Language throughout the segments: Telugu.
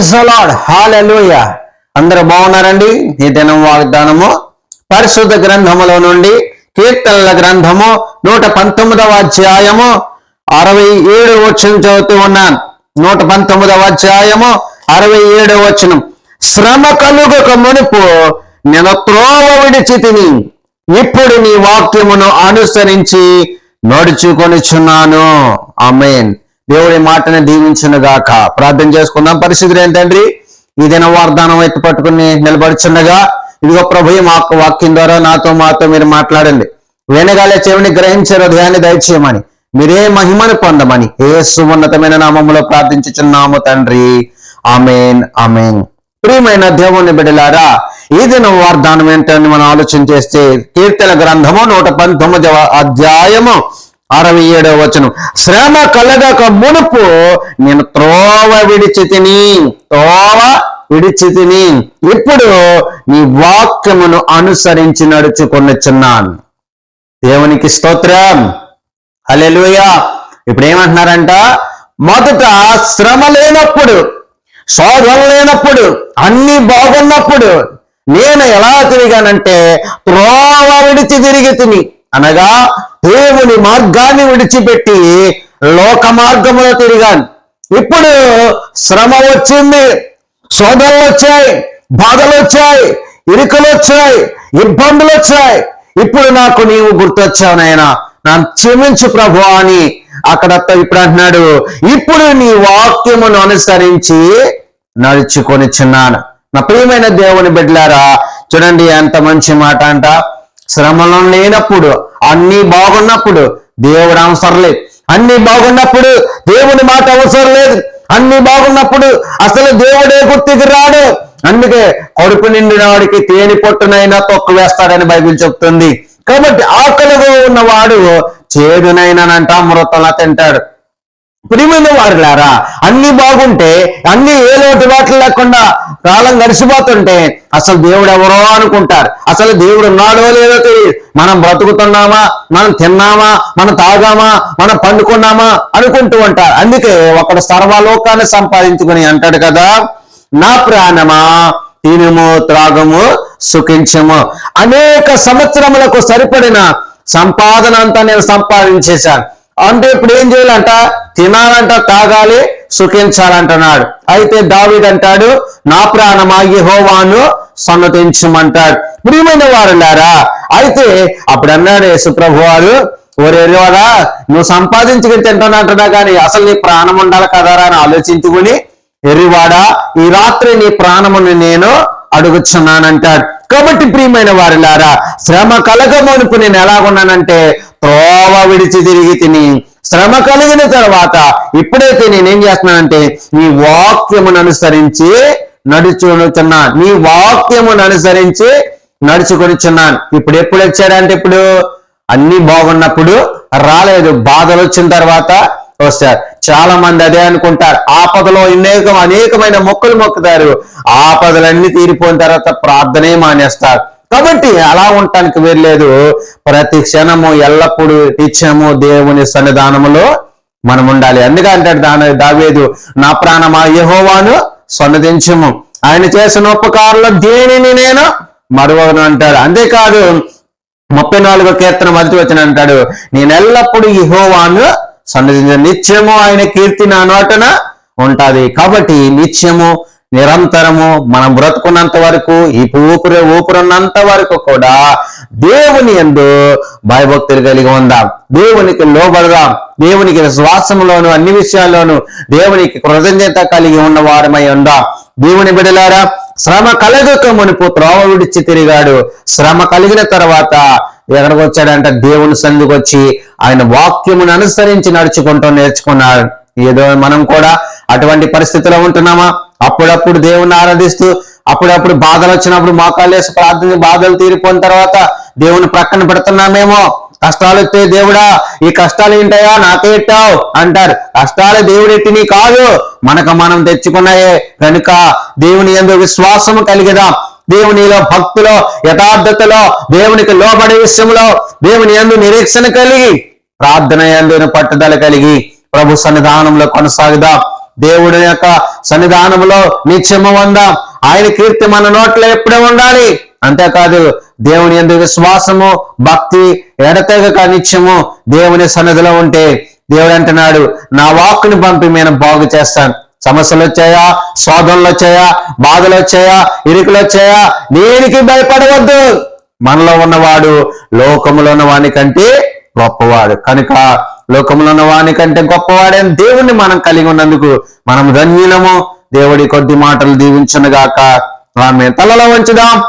ప్రైజ్ అలాడ్ హాలెలూయ అందరూ బాగున్నారండి? ఈ దినం వాగ్దానము పరిశుద్ధ గ్రంథములో నుండి కీర్తనల గ్రంథము నూట పంతొమ్మిదవ అధ్యాయము అరవై ఏడు వచ్చిన చదువుతూ ఉన్నాను. నూట పంతొమ్మిదవ అధ్యాయము అరవై ఏడు వచనం. శ్రమ కలుగక మునుపు నేను త్రోవ విడిచి తిని ఇప్పుడు నీ వాక్యమును అనుసరించి నడుచుకొనిచున్నాను. అమేన్ దేవుడి మాటని దీవించును గాక. ప్రార్థన చేసుకుందాం. పరిస్థితులు ఏంటండ్రి ఈ దిన వాగ్దానం ఎత్తు పట్టుకుని నిలబడుచుండగా ఇదిగో ప్రభు మా మాకు వాక్యం ద్వారా నాతో మాతో మీరు మాట్లాడండి. వెనగాలే చెవిని గ్రహించే హృదయాన్ని దయచేయమని. మీరే మహిమను పొందమని ఏ సున్నతమైన నామములో ప్రార్థించుచున్నాము తండ్రి. Amen amen. ప్రియమైన దేవుని బిడలారా ఈ దినం వార్దానం ఏంటని మనం ఆలోచన చేస్తే కీర్తన గ్రంథము నూట పంతొమ్మిదవ అధ్యాయము అరవై ఏడవ వచనం. శ్రమ కలగక మునుపు నేను త్రోవ విడిచి తిని త్రోవ విడిచి తిని ఇప్పుడు నీ వాక్యమును అనుసరించి నడుచుకొనిచున్నాను. దేవునికి స్తోత్రం. హల్లెలూయా. ఇప్పుడు ఏమంటున్నారంట? మొదట శ్రమ లేనప్పుడు శోధన లేనప్పుడు అన్ని బాగున్నప్పుడు నేను ఎలా తిరిగానంటే త్రోవ విడిచి తిరిగి తిని. అనగా దేవుని మార్గాన్ని విడిచిపెట్టి లోక మార్గములో తిరిగాను. ఇప్పుడు శ్రమ వచ్చింది శోధనలు వచ్చాయి బాధలు వచ్చాయి ఇరుకలు వచ్చాయి ఇబ్బందులు వచ్చాయి. ఇప్పుడు నాకు నీవు గుర్తొచ్చావు నాయన. నా క్షమించు ప్రభు అని అక్కడ ఇప్పుడు అంటున్నాడు. ఇప్పుడు నీ వాక్యమును అనుసరించి నడుచుకొని చిన్నాను నా ప్రియమైన దేవుని బిడ్డలారా చూడండి ఎంత మంచి మాట అంట. శ్రమలో లేనప్పుడు అన్ని బాగున్నప్పుడు దేవుడు అవసరం లేదు. అన్ని బాగున్నప్పుడు దేవుని మాట అవసరం లేదు. అన్ని బాగున్నప్పుడు అసలు దేవుడే గుర్తికి రాడు. అందుకే కడుపు నిండిన వాడికి తేనె పొట్టునైనా తొక్కు వేస్తాడని బైబిల్ చెప్తుంది. కాబట్టి ఆకలిగా ఉన్నవాడు చేదునైనానంట అమృతంలా తింటాడు. ప్రియమైన వారులారా అన్ని బాగుంటే అన్ని ఏ లోటుబాట్లు లేకుండా కాలం గడిచిపోతుంటే అసలు దేవుడు ఎవరో అనుకుంటారు. అసలు దేవుడు ఉన్నాడో లేదో తెలియదు. మనం బ్రతుకుతున్నామా? మనం తిన్నామా? మనం తాగామా? మనం పండుకున్నామా? అనుకుంటూ ఉంటారు. అందుకే ఒకడు సర్వలోకాన్ని సంపాదించుకుని అంటాడు కదా నా ప్రాణమా? తినుము త్రాగము సుఖించము. అనేక సంవత్సరములకు సరిపడిన సంపాదన అంతా నేను సంపాదించేశాను. అంటే ఇప్పుడు ఏం చేయాలంట? తినాలంట తాగాలి సుఖించాలంటున్నాడు. అయితే దావిడ్ అంటాడు నా ప్రాణమా యహోవాను సన్నతించమంటాడు. ప్రియమైన వారులారా? అయితే అప్పుడు అన్నాడు యేసుప్రభు వారు ఓరేవారా నువ్వు సంపాదించుకుని తింటానంటున్నా కానీ అసలు నీ ప్రాణం ఉండాలి కదరా అని ఆలోచించుకుని ఎర్రివాడా ఈ రాత్రి నీ ప్రాణమును నేను అడుగుచున్నానంటాడు. కాబట్టి ప్రియమైన వారిలారా శ్రమ కలగమనుపు నేను ఎలాగున్నానంటే త్రోవ విడిచి తిరిగి తిని శ్రమ కలిగిన తర్వాత ఇప్పుడైతే నేనేం చేస్తున్నానంటే నీ వాక్యమును అనుసరించి నడుచునుచున్నా నీ వాక్యమును అనుసరించి నడుచుకొనిచున్నాను. ఇప్పుడు ఎప్పుడు వచ్చాడంటే ఇప్పుడు? అన్ని బాగున్నప్పుడు రాలేదు. బాధలు వచ్చిన తర్వాత వస్తారు చాలా మంది అదే అనుకుంటారు. ఆపదలో అనేకం అనేకమైన మొక్కలు మొక్కుతారు. ఆపదలన్నీ తీరిపోయిన తర్వాత ప్రార్థనే మానేస్తారు. కాబట్టి అలా ఉండటానికి వీల్లేదు ప్రతి క్షణము ఎల్లప్పుడూ నిత్యము దేవుని సన్నిధానములో మనం ఉండాలి. అందుకే దాని దావేదు నా ప్రాణమా యహోవాను సన్నదించము. ఆయన చేసిన ఉపకారంలో దేనిని నేను మరువను అంటాడు. అంతేకాదు ముప్పై నాలుగో కీర్తన మొదటి వచ్చిన అంటాడు నేను ఎల్లప్పుడూ యహోవాను సన్నిధించ నిత్యము ఆయన కీర్తి నా నోటన ఉంటుంది. కాబట్టి నిత్యము నిరంతరము మనం బ్రతుకున్నంత వరకు ఈ ఊపిరి ఊపిరున్నంత వరకు కూడా దేవుని ఎందు భయభక్తులు కలిగి ఉందాం. దేవునికి లోబడదాం. దేవునికి విశ్వాసంలోను అన్ని విషయాల్లోనూ దేవునికి కృతజ్ఞత కలిగి ఉన్న వారమై ఉందాం. దేవుని బిడలారా శ్రమ కలగక మునుపు త్రోవ విడిచి తిరిగాడు. శ్రమ కలిగిన తర్వాత ఎక్కడికి వచ్చాడంటే? దేవుని సంధికి వచ్చి ఆయన వాక్యమును అనుసరించి నడుచుకుంటూ నేర్చుకున్నాడు. ఏదో మనం కూడా అటువంటి పరిస్థితిలో ఉంటున్నామా? అప్పుడప్పుడు దేవుణ్ణి ఆరాధిస్తూ అప్పుడప్పుడు బాధలు వచ్చినప్పుడు మోకాళ్ళు వేసి ప్రార్థన బాధలు తీరిపోయిన తర్వాత దేవుని ప్రక్కన పెడుతున్నామేమో? కష్టాలు వస్తే దేవుడా ఈ కష్టాలు ఏంటయా నాకే ఎట్టావు? అంటారు. కష్టాలు దేవుడు ఎట్టిని కాదు మనకు మనం తెచ్చుకున్నాయే. కనుక దేవుని ఎందుకు విశ్వాసము కలిగిదాం. దేవునిలో భక్తిలో యథార్థతలో దేవునికి లోబడే విషయంలో దేవుని ఎందు నిరీక్షణ కలిగి ప్రార్థన ఎందు పట్టుదల కలిగి ప్రభు సన్నిధానంలో కొనసాగుదాం. దేవుడి యొక్క సన్నిధానంలో నిత్యము ఉందాం. ఆయన కీర్తి మన నోట్లో ఎప్పుడే ఉండాలి. అంతేకాదు దేవుని ఎందు విశ్వాసము భక్తి ఎడతెగక నిత్యము దేవుని సన్నిధిలో ఉంటే దేవుడు అంటున్నాడు నా వాక్కుని పంపి నేను బాగు చేస్తాను. సమస్యలు వచ్చాయా? శోధనలు వచ్చాయా? బాధలు వచ్చాయా? ఇరుకులు వచ్చాయా? దేనికి భయపడవద్దు? మనలో ఉన్నవాడు లోకములో ఉన్న వాని కంటే గొప్పవాడు. కనుక లోకములో ఉన్న వాని కంటే గొప్పవాడని దేవుణ్ణి మనం కలిగి ఉన్నందుకు మనం ధన్యులము. దేవుడి కొద్ది మాటలు దీవించనుగాక. ఆమె తలలో వంచుదాం.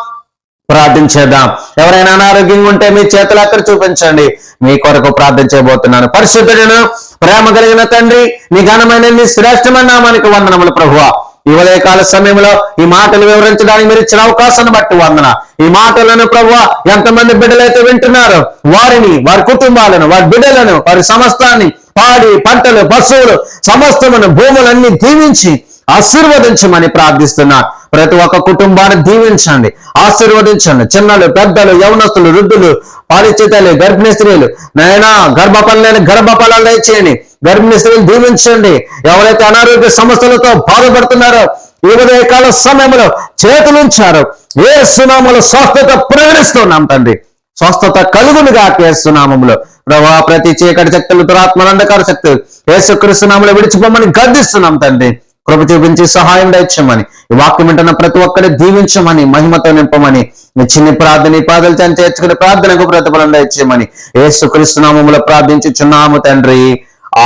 ప్రార్థించేద్దాం. ఎవరైనా అనారోగ్యంగా ఉంటే మీ చేతులు అక్కడ చూపించండి. మీ కొరకు ప్రార్థన చేయబోతున్నాను. పరిశుద్ధుడను ప్రేమ కలిగిన తండ్రి నీ ఘనమైన నీ శ్రేష్టమైన నామానికి వందనములు ప్రభువ. ఈ ఉదయకాల సమయంలో ఈ మాటలు వివరించడానికి మీరు ఇచ్చిన అవకాశాన్ని బట్టి వందన. ఈ మాటలను ప్రభు ఎంతమంది బిడ్డలైతే వింటున్నారు వారిని వారి కుటుంబాలను వారి బిడ్డలను వారి సమస్తాన్ని పాడి పంటలు పశువులు సమస్తమును భూములన్నీ దీవించి ఆశీర్వదించమని ప్రార్థిస్తున్నా. ప్రతి ఒక్క కుటుంబాన్ని దీవించండి. ఆశీర్వదించండి. చిన్నలు పెద్దలు యవనస్తులు వృద్ధులు పాలిచేతలు గర్భిణీ స్త్రీలు. నైనా గర్భఫలం గర్భఫలాలు దయచేయండి. గర్భిణీ స్త్రీలు దీవించండి. ఎవరైతే అనారోగ్య సమస్యలతో బాధపడుతున్నారో ఈ ఉదయకాల సమయంలో చేతులుంచారో. ఏ సునామలు స్వస్థత ప్రకటిస్తున్నాం తండ్రి. స్వస్థత కలుగునుగా కేస్తున్నామంలో ప్రభా ప్రతి చీకటి శక్తులు దురాత్మల అంధకార శక్తులు ఏసుక్రీస్తునామలో విడిచిపోమని గర్దిస్తున్నాం తండ్రి. కృప చూపించి సహాయం దయచమని ఈ వాక్యం వింటున్న ప్రతి ఒక్కరి దీవించమని మహిమతో నింపమని మీ చిన్ని ప్రార్థన ఈ పాదలు తను చేర్చుకుని ప్రార్థనకు ప్రతిఫలం దయచేయమని ఏసుక్రీస్తునామములో ప్రార్థించుచున్నాము తండ్రి.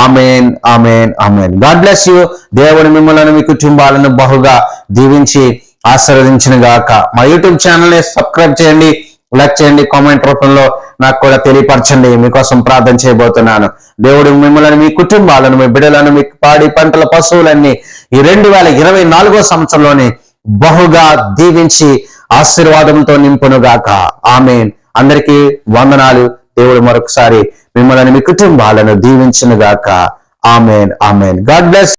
Amen amen amen. God bless you. దేవుడు మిమ్మల్ని మీ కుటుంబాలను బహుగా దీవించి ఆశీర్వదించిన గాక మా యూట్యూబ్ ఛానల్ సబ్స్క్రైబ్ చేయండి. లైక్ చేయండి కామెంట్ రూపంలో నాకు కూడా తెలియపరచండి. మీకోసం ప్రార్థన చేయబోతున్నాను. దేవుడు మిమ్మల్ని మీ కుటుంబాలను మీ బిడ్డలను మీ పాడి పంటల పశువులన్నీ ఈ రెండు వేల ఇరవై నాలుగో సంవత్సరంలోనే బహుగా దీవించి ఆశీర్వాదంతో నింపునుగాక. ఆమెన్. అందరికీ వందనాలు. దేవుడు మరొకసారి మిమ్మల్ని మీ కుటుంబాలను దీవించునుగాక. ఆమెన్. ఆమెన్. God bless